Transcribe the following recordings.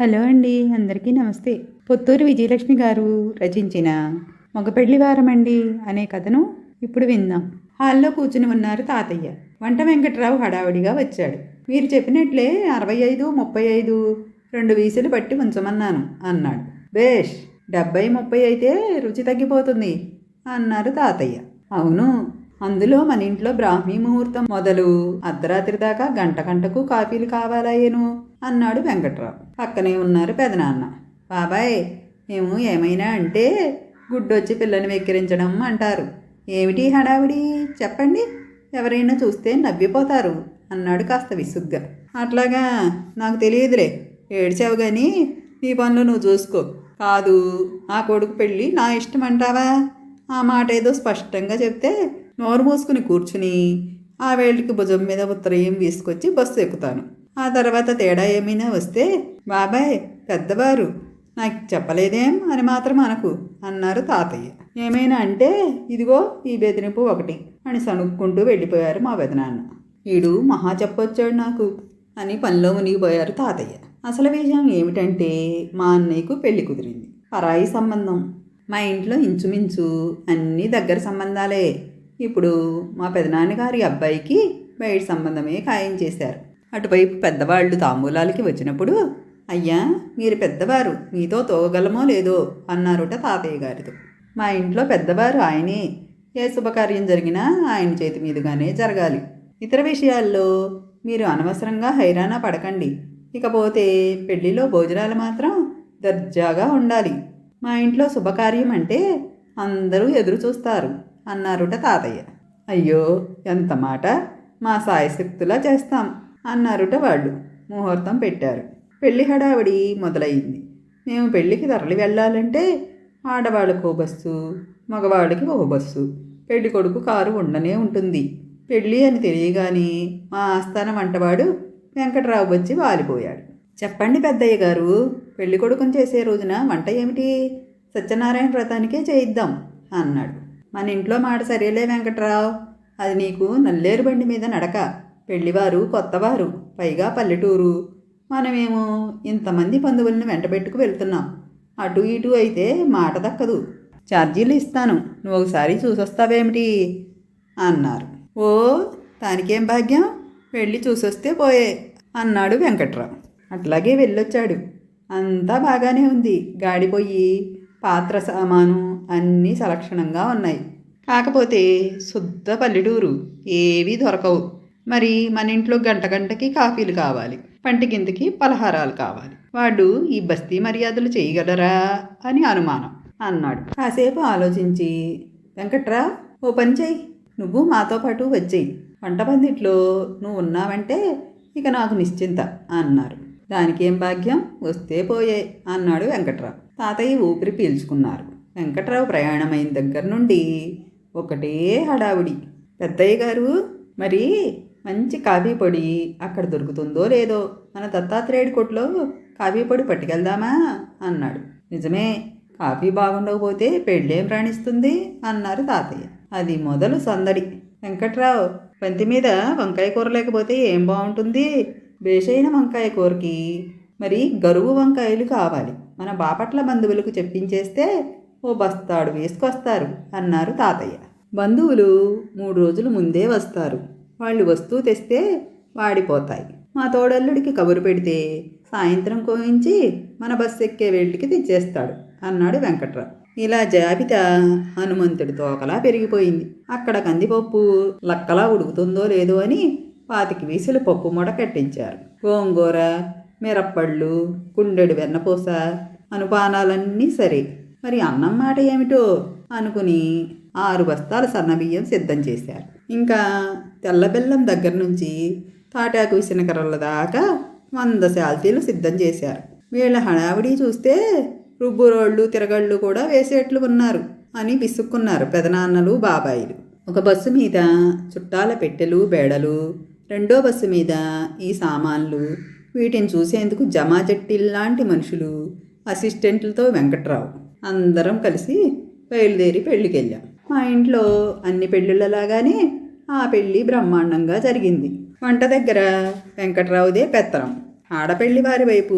Hello అండి అందరికీ నమస్తే. పుత్తూరు విజయలక్ష్మి గారు రచించిన మగపెళ్ళి వారం అండి అనే కథను ఇప్పుడు విందాం. హాల్లో కూర్చుని ఉన్నారు తాతయ్య. వంట వెంకట్రావు హడావిడిగా వచ్చాడు. మీరు చెప్పినట్లే అరవై ఐదు ముప్పై ఐదు రెండు వీసులు బట్టి ఉంచమన్నాను అన్నాడు. బేష్ డెబ్బై ముప్పై అయితే రుచి తగ్గిపోతుంది అన్నారు తాతయ్య. అవును అందులో మన ఇంట్లో బ్రాహ్మీ ముహూర్తం మొదలు అర్ధరాత్రి దాకా గంట గంటకు కాఫీలు కావాలాయేను. అన్నాడు వెంకట్రావు. పక్కనే ఉన్నారు పెదనాన్న. బాబాయ్ మేము ఏమైనా అంటే గుడ్డొచ్చి పిల్లని వెక్కిరించడం అంటారు. ఏమిటి హడావిడి? చెప్పండి. ఎవరైనా చూస్తే నవ్విపోతారు అన్నాడు కాస్త విసుగ్గా. అట్లాగా? నాకు తెలియదులే. ఏడ్చావు కానీ నీ పనులు నువ్వు చూసుకో. కాదు ఆ కొడుకు పెళ్ళి నా ఇష్టం అంటావా ఆ మాట ఏదో స్పష్టంగా చెప్తే నోరు మూసుకుని కూర్చుని ఆ వేళ్ళకి భుజం మీద ఉత్తరయం వేసుకొచ్చి బస్సు ఎక్కుతాను. ఆ తర్వాత తేడా ఏమైనా వస్తే బాబాయ్ పెద్దవారు నాకు చెప్పలేదేం? అని మాత్రం అనకు అన్నారు తాతయ్య. ఏమైనా అంటే ఇదిగో ఈ బెదిరింపు ఒకటి అని సణుక్కుంటూ వెళ్ళిపోయారు మా పెదనాన్న. వీడు మహా చెప్పొచ్చాడు నాకు అని పనిలో మునిగిపోయారు తాతయ్య. అసలు విషయం ఏమిటంటే మా అన్నయ్యకు పెళ్ళి కుదిరింది. పరాయి సంబంధం. మా ఇంట్లో ఇంచుమించు అన్నీ దగ్గర సంబంధాలే. ఇప్పుడు మా పెదనాన్నగారి అబ్బాయికి బయట సంబంధమే ఖాయం చేశారు. అటువైపు పెద్దవాళ్ళు తాంబూలాలకి వచ్చినప్పుడు అయ్యా మీరు పెద్దవారు మీతో తోగలమో లేదో? అన్నారుట తాతయ్య గారితో మా ఇంట్లో పెద్దవారు ఆయనే. ఏ శుభకార్యం జరిగినా ఆయన చేతి మీదుగానే జరగాలి. ఇతర విషయాల్లో మీరు అనవసరంగా హైరాణ పడకండి. ఇకపోతే పెళ్ళిలో భోజనాలు మాత్రం దర్జాగా ఉండాలి. మా ఇంట్లో శుభకార్యం అంటే అందరూ ఎదురు చూస్తారు అన్నారుట తాతయ్య. అయ్యో ఎంత మాట! మా సాయశక్తులా చేస్తాం. అన్నారుట వాళ్ళు. ముహూర్తం పెట్టారు. పెళ్ళి హడావిడి మొదలయ్యింది మేము పెళ్ళికి తరలి వెళ్ళాలంటే ఆడవాళ్ళకు ఓ బస్సు మగవాళ్ళకి ఓ బస్సు పెళ్ళి కొడుకు కారు ఉండనే ఉంటుంది. పెళ్ళి అని తెలియగానే మా ఆస్థాన వంటవాడు వెంకట్రావు వచ్చి వాలిపోయాడు. చెప్పండి పెద్దయ్య గారు పెళ్ళి కొడుకుని చేసే రోజున వంట ఏమిటి? సత్యనారాయణ వ్రతానికే చేయిద్దాం అన్నాడు. మన ఇంట్లో మాట సరేలే వెంకట్రావు. అది నీకు నల్లేరు బండి మీద నడక. పెళ్ళివారు కొత్తవారు పైగా పల్లెటూరు. మనమేమో ఇంతమంది బంధువులను వెంటబెట్టుకు వెళ్తున్నాం. అటు ఇటు అయితే మాట దక్కదు. ఛార్జీలు ఇస్తాను. నువ్వు ఒకసారి చూసొస్తావేమిటి? అన్నారు. ఓ దానికేం భాగ్యం? వెళ్ళి చూసొస్తే పోయే అన్నాడు వెంకట్రావు. అట్లాగే వెళ్ళొచ్చాడు. అంతా బాగానే ఉంది. గాడిపోయి పాత్ర సామాను అన్నీ సలక్షణంగా ఉన్నాయి. కాకపోతే శుద్ధ పల్లెటూరు ఏవీ దొరకవు. మరి మన ఇంట్లో గంట గంటకి కాఫీలు కావాలి పంటి కిందకి పలహారాలు కావాలి. వాడు ఈ బస్తీ మర్యాదలు చేయగలరా అని అనుమానం అన్నాడు. కాసేపు ఆలోచించి వెంకట్రా ఓ పని చెయ్యి. నువ్వు మాతో పాటు వచ్చేయి. వంట పందిట్లో నువ్వు ఉన్నావంటే ఇక నాకు నిశ్చింత అన్నారు. దానికేం భాగ్యం? వస్తే పోయే అన్నాడు వెంకట్రావు. తాతయ్య ఊపిరి పీల్చుకున్నారు. వెంకట్రావు ప్రయాణమైన దగ్గర నుండి ఒకటే హడావుడి. పెద్దయ్య గారు మరి మంచి కాఫీ పొడి అక్కడ దొరుకుతుందో లేదో మన దత్తాత్రేయుడి కొట్లో కాఫీ పొడి పట్టుకెళ్దామా అన్నాడు. నిజమే కాఫీ బాగుండకపోతే పెళ్ళేం రాణిస్తుంది అన్నారు తాతయ్య. అది మొదలు సందడి. వెంకట్రావు పంతి మీద వంకాయ కూర లేకపోతే ఏం బాగుంటుంది? బేషైన వంకాయ కూరకి మరి గరువు వంకాయలు కావాలి. మన బాపట్ల బంధువులకు చెప్పించేస్తే ఓ బస్తాడు వేసుకొస్తారు అన్నారు తాతయ్య. బంధువులు మూడు రోజులు ముందే వస్తారు. వాళ్ళు వస్తువు తెస్తే వాడిపోతాయి. మా తోడల్లుడికి కబురు పెడితే సాయంత్రం కోయించి మన బస్సు ఎక్కే వేళ్ళకి తెచ్చేస్తాడు అన్నాడు వెంకట్రావు ఇలా జాబితా హనుమంతుడి తోకలా పెరిగిపోయింది. అక్కడ కందిపప్పు లక్కలా ఉడుకుతుందో లేదో అని పాతికి వీసులు పప్పు మూట కట్టించారు. గోంగూర మిరప్పళ్ళు కుండెడు వెన్నపూస అనుపానాలన్నీ సరే. మరి అన్నం మాట ఏమిటో అనుకుని ఆరు బస్తాల సన్నబియ్యం సిద్ధం చేశారు. ఇంకా తెల్ల బెల్లం దగ్గర నుంచి తాటాకు విసనకర్రల దాకా వంద శాల్తీలు సిద్ధం చేశారు. వీళ్ళ హడావిడి చూస్తే రుబ్బురోళ్ళు తిరగళ్ళు కూడా వేసేట్లు ఉన్నారు అని విసుక్కున్నారు పెదనాన్నలు బాబాయిలు. ఒక బస్సు మీద చుట్టాల పెట్టెలు బేడలు రెండో బస్సు మీద ఈ సామాన్లు. వీటిని చూసేందుకు జమాజట్టిల్లాంటి మనుషులు అసిస్టెంట్లతో వెంకట్రావు. అందరం కలిసి బయలుదేరి పెళ్ళికి వెళ్ళాం మా ఇంట్లో అన్ని పెళ్ళిళ్ళలాగానే ఆ పెళ్ళి బ్రహ్మాండంగా జరిగింది. వంట దగ్గర వెంకట్రావుదే పెత్తనం. ఆడపెళ్ళి వారి వైపు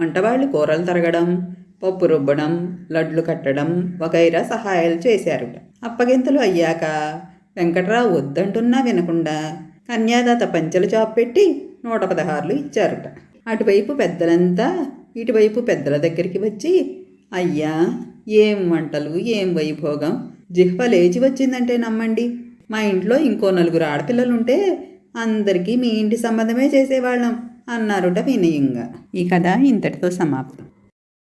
వంటవాళ్ళు కూరలు తరగడం పప్పు రుబ్బడం లడ్లు కట్టడం వగైరా సహాయాలు చేశారుట. అప్పగింతలు అయ్యాక వెంకట్రావు వద్దంటున్నా వినకుండా కన్యాదాత పంచెల జాబ్ పెట్టి నూట పదహారులు ఇచ్చారుట. అటువైపు పెద్దలంతా ఇటువైపు పెద్దల దగ్గరికి వచ్చి అయ్యా ఏం వంటలు ఏం వైభోగం? జిహ్వ లేచి వచ్చిందంటే నమ్మండి. మా ఇంట్లో ఇంకో నలుగురు ఆడపిల్లలుంటే అందరికీ మీ ఇంటి సంబంధమే చేసేవాళ్ళం అన్నారుట వినయంగా. ఈ కథ ఇంతటితో సమాప్తం.